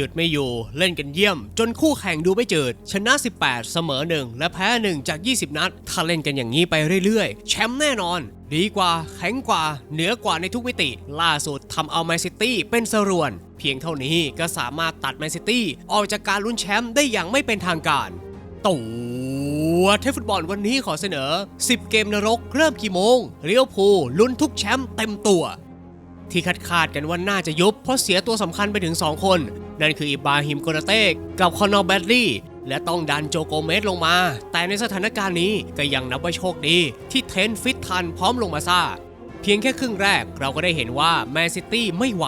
หยุดไม่อยู่เล่นกันเยี่ยม จนคู่แข่งดูไม่จืด ชนะ 18 เสมอ 1 และแพ้ 1 จาก 20 นัด ถ้าเล่นกันอย่างนี้ไปเรื่อยๆ แชมป์แน่นอน ดีกว่าแข็งกว่า เหนือกว่าในทุกมิติ ล่าสุดทำเอาแมนซิตี้เป็นสรวน เพียงเท่านี้ก็สามารถตัดแมนซิตี้ออกจากการลุ้นแชมป์ได้อย่างไม่เป็นทางการตัวเทฟุตบอลวันนี้ขอเสนอ 10 เกมนรกเริ่มกี่โมงเรียวภูลุ้นทุกแชมป์เต็มตัว ที่คาดคาดกันว่าน่าจะยุบเพราะเสียตัวสำคัญไปถึง 2 คน นั่นคืออิบราฮิมโกนาเต้กับคอนอร์แบดลี่และต้องดันโจโกเมสลงมา แต่ในสถานการณ์นี้ก็ยังนับว่าโชคดี ที่เทนฟิตทันพร้อมลงมาซ่า เพียงแค่ครึ่งแรกเราก็ได้เห็นว่าแมนซิตี้ไม่ไหว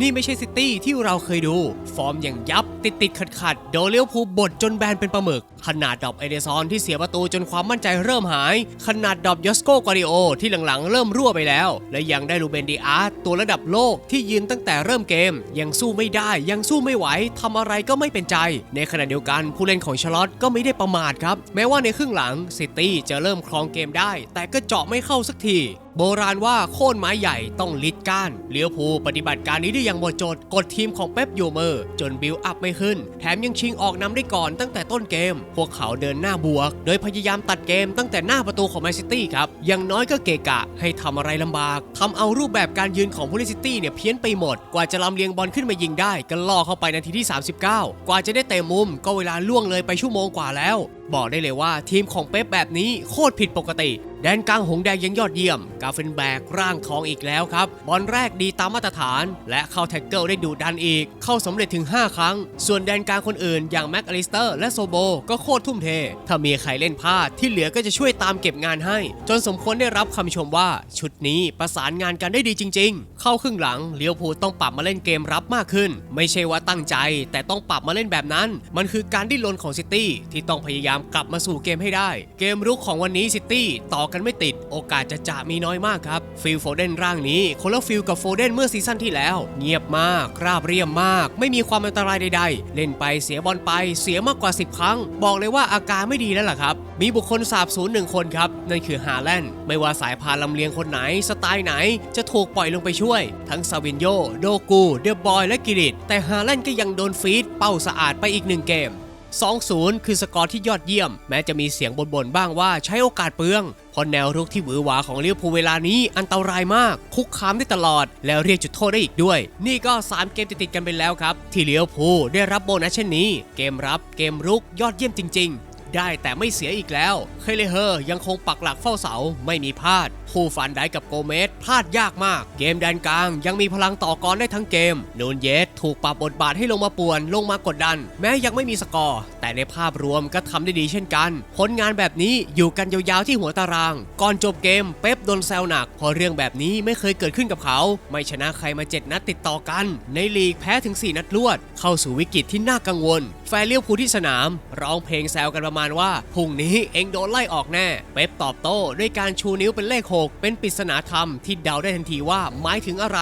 นี่ไม่ใช่ซิตี้ที่เราเคยดู ฟอร์มอย่างยับติดติดขัดขัดๆโดเลียวภูบดจนแบนเป็นปลาหมึก ขนาดดอปเอเดซอนที่เสียประตูจนความมั่นใจเริ่มหาย ขนาดดอปยอสโกกอริโอที่หลังๆ เริ่มรั่วไปแล้ว และยังได้ลูเบนดีอาร์ตตัวระดับโลกที่ยืนตั้งแต่เริ่มเกม ยังสู้ไม่ได้ยังสู้ไม่ไหวทำอะไรก็ไม่เป็นใจ ในขณะเดียวกันผู้เล่นของชาร์ลอตก็ไม่ได้ประมาทครับแม้ว่าในครึ่งหลังซิตี้จะเริ่มครองเกมได้ แต่ก็เจาะไม่เข้าสักทีโบราณว่าโค่นไม้ใหญ่ต้องลิดก้านเลี้ยวภูปฏิบัติการนี้ได้อย่างหมดจดกดทีมของเป๊ปโยเมอร์ จนบิลอัพไม่ขึ้น แถมยังชิงออกนำได้ก่อนตั้งแต่ต้นเกม พวกเขาเดินหน้าบวก โดยพยายามตัดเกมตั้งแต่หน้าประตูของแมนซิตี้ครับ อยังน้อยก็เกะกะ ให้ทำอะไรลำบากทำเอารูปแบบการยืนของผู้เล่นซิตี้เนี่ยเพี้ยนไปหมด กว่าจะลำเลียงบอลขึ้นมายิงได้ก็ล่อเข้าไปนาทีที่ 39 กว่าจะได้เตะมุม ก็เวลาล่วงเลยไปชั่วโมงกว่าแล้ว บอกได้เลยว่าทีมของเป๊ปแบบนี้โคตรผิดปกติ แดนกลางหงแดงยังยอดเยี่ยม กาเฟนแบกร่างทองอีกแล้วครับ บอลแรกดีตามมาตรฐาน และเข้าแท็กเกิลได้ดูดันอีก เข้าสำเร็จถึง 5 ครั้ง ส่วนแดนกลางคนอื่น อย่างแม็กอลิสเตอร์และโซโบ ก็โคตรทุ่มเท ถ้ามีใครเล่นพลาดที่เหลือก็จะช่วยตามเก็บงานให้ จนสมควรได้รับคำชมว่า ชุดนี้ประสานงานกันได้ดีจริง ๆ เข้าครึ่งหลังเลี้ยวภูต้องปรับมาเล่นเกมรับมากขึ้น ไม่ใช่ว่าตั้งใจ แต่ต้องปรับมาเล่นแบบนั้น มันคือการดิ้นรนของซิตี้ที่ต้องพยายามกลับมาสู่เกมให้ได้ เกมรุกของวันนี้ซิตี้ต่อกันไม่ติด โอกาสจะจะมีน้อยมากครับ ฟิลโฟเดนร่างนี้คนละฟิลกับโฟเดนเมื่อซีซั่นที่แล้ว เงียบมาก ราบเรียมมาก ไม่มีความอันตรายใดๆ เล่นไปเสียบอลไปเสียมากกว่า 10 ครั้ง บอกเลยว่าอาการไม่ดีแล้วล่ะครับ มีบุคคลสาบสูญหนึ่งคนครับ นั่นคือฮาแลนด์ไม่ว่าสายพานลำเลียงคนไหน สไตล์ไหน จะถูกปล่อยลงไปช่วย ทั้งซาวินโยโดกู เดอะบอยและกิริตแต่ฮาแลนด์ก็ยังโดนฟีดเป้าสะอาดไปอีกหนึ่งเกม 2-0 คือสกอร์ที่ยอดเยี่ยม แม้จะมีเสียงบ่นๆบ้างว่าใช้โอกาสเปลืองเพราะแนวรุกที่หวือหวาของลิเวอร์พูลเวลานี้อันตรายมาก คุกคามได้ตลอด แล้วเรียกจุดโทษได้อีกด้วย นี่ก็ 3 เกมติดๆกันไปแล้วครับ ที่ลิเวอร์พูลได้รับโบนัสเช่นนี้ เกมรับเกมรุกยอดเยี่ยมจริง ๆ ได้แต่ไม่เสียอีกแล้ว เคเลเฮอร์ยังคงปักหลักเฝ้าเสาไม่มีพลาด ผู้ฟันได้กับโกเมสพลาดยากมาก เกมแดนกลางยังมีพลังต่อกรได้ทั้งเกม นูนเยสถูกปรับบทบาทให้ลงมาป่วน ลงมากดดัน แม้ยังไม่มีสกอร์ แต่ในภาพรวมก็ทำได้ดีเช่นกัน ผลงานแบบนี้อยู่กันยาวๆที่หัวตาราง ก่อนจบเกมเป๊ปโดนแซวหนักเพราะเรื่องแบบนี้ไม่เคยเกิดขึ้นกับเขา ไม่ชนะใครมาเจ็ดนัดติดต่อกัน ในลีกแพ้ถึง 4 นัดรวด เข้าสู่วิกฤตที่น่ากังวล แฟนเลี้ยวภูลที่สนาม ร้องเพลงแซวกันประมาณว่าพรุ่งนี้เองโดนไล่ออกแน่ เป๊ปตอบโต้ด้วยการชูนิ้วเป็นเลข6เป็นปริศนาธรรมที่เดาได้ทันทีว่าหมายถึงอะไร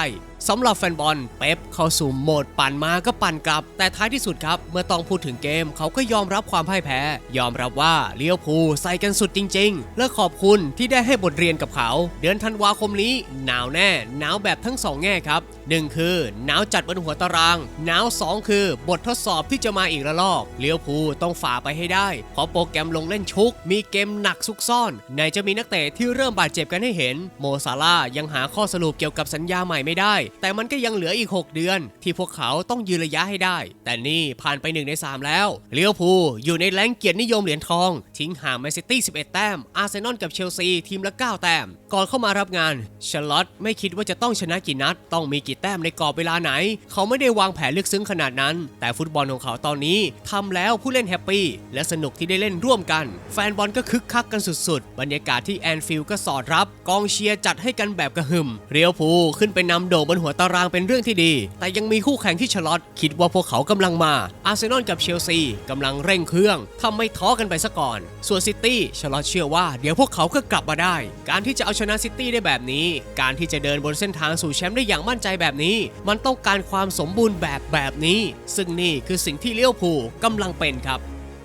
สำหรับแฟนบอลเป๊ปเข้าสู่โหมดปั่นมาก็ปั่นกลับ แต่ท้ายที่สุดครับ เมื่อต้องพูดถึงเกมเขาก็ยอมรับความพ่ายแพ้ ยอมรับว่าเลี้ยวภูใส่กันสุดจริง ๆ และขอบคุณที่ได้ให้บทเรียนกับเขา เดือนธันวาคมนี้ หนาวแน่ หนาวแบบทั้งสองแง่ครับหนึ่งคือ หนาวจัดบนหัวตาราง หนาวสองคือบททดสอบที่จะมาอีกระลอกเลี้ยวภูต้องฝ่าไปให้ได้เพราะโปรแกรมลงเล่นชุก มีเกมหนักซุกซ่อนไหนจะมีนักเตะที่เริ่มบาดเจ็บกันให้เห็น โมซาลายังหาข้อสรุปเกี่ยวกับสัญญาใหม่ไม่ได้แต่มันก็ยังเหลืออีก 6 เดือน ที่พวกเขาต้องยืนระยะให้ได้ แต่นี่ผ่านไป1ใน3 แล้วเลี้ยวภูอยู่ในแรงเกียรตินิยมเหรียญทอง ทิ้งห่างแมนซิตี้ 11 แต้ม อาร์เซนอลกับเชลซีทีมละ 9 แต้ม ก่อนเข้ามารับงานชาร์ลอตไม่คิดว่าจะต้องชนะกี่นัด ต้องมีกี่แต้มในกรอบเวลาไหน เขาไม่ได้วางแผนลึกซึ้งขนาดนั้น แต่ฟุตบอลของเขาตอนนี้ทำแล้วผู้เล่นแฮปปี้และสนุกที่ได้เล่นร่วมกัน แฟนบอลก็คึกคักกันสุด ๆ บรรยากาศที่แอนฟิลด์ก็สอดรับ กองเชียร์จัดให้กันแบบกระหึ่มเรียวภูขึ้นไปนำโด่งบนหัวตารางเป็นเรื่องที่ดี แต่ยังมีคู่แข่งที่ชาร์ลอตคิดว่าพวกเขากำลังมา อาร์เซนอลกับเชลซีกำลังเร่งเครื่องทำไม่ท้อกันไปซะก่อน ส่วนซิตี้ชาร์ลอตเชื่อว่าเดี๋ยวพวกเขาก็กลับมาได้ การที่จะเอาชนะซิตี้ได้แบบนี้ การที่จะเดินบนเส้นทางสู่แชมป์ได้อย่างมั่นใจแบบนี้ มันต้องการความสมบูรณ์แบบแบบนี้ ซึ่งนี่คือสิ่งที่เลี้ยวภูลกำลังเป็นครับ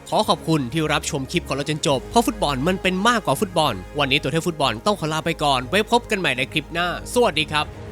ขอขอบคุณที่รับชมคลิปของเราจนจบ เพราะฟุตบอลมันเป็นมากกว่าฟุตบอล วันนี้ตัวเทพฟุตบอลต้องขอลาไปก่อน ไว้พบกันใหม่ในคลิปหน้า สวัสดีครับ